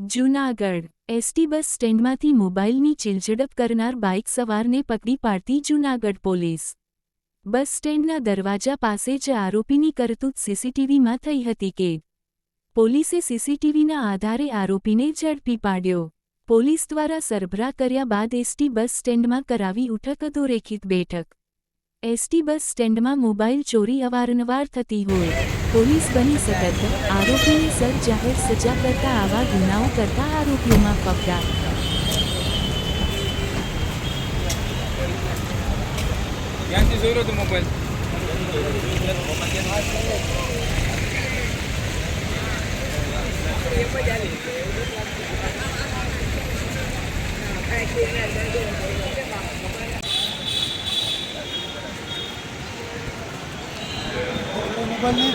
Junagadh. ST bus સ્ટેન્ડમાંથી મોબાઈલની ચિલઝડપ કરનાર bike સવારને પકડી પાડતી જૂનાગઢ પોલીસ. બસ સ્ટેન્ડના દરવાજા પાસે જ આરોપીની કરતૂત સીસીટીવીમાં થઈ હતી કે પોલીસે સીસીટીવીના આધારે આરોપીને ઝડપી પાડ્યો. પોલીસ દ્વારા સરભરા કર્યા બાદ એસટી બસ સ્ટેન્ડમાં કરાવી ઉઠક અધોરેખિત બેઠક. એસટી બસ સ્ટેન્ડમાં મોબાઈલ ચોરી અવારનવાર થતી હોય. પોલીસ બની સતર્ક આરોપીને સર જાહેર સજા કરતા આવા ગુનાઓ કરતા આરોપીઓમાં પકડા મોબાઈલ? ఇబ్బంది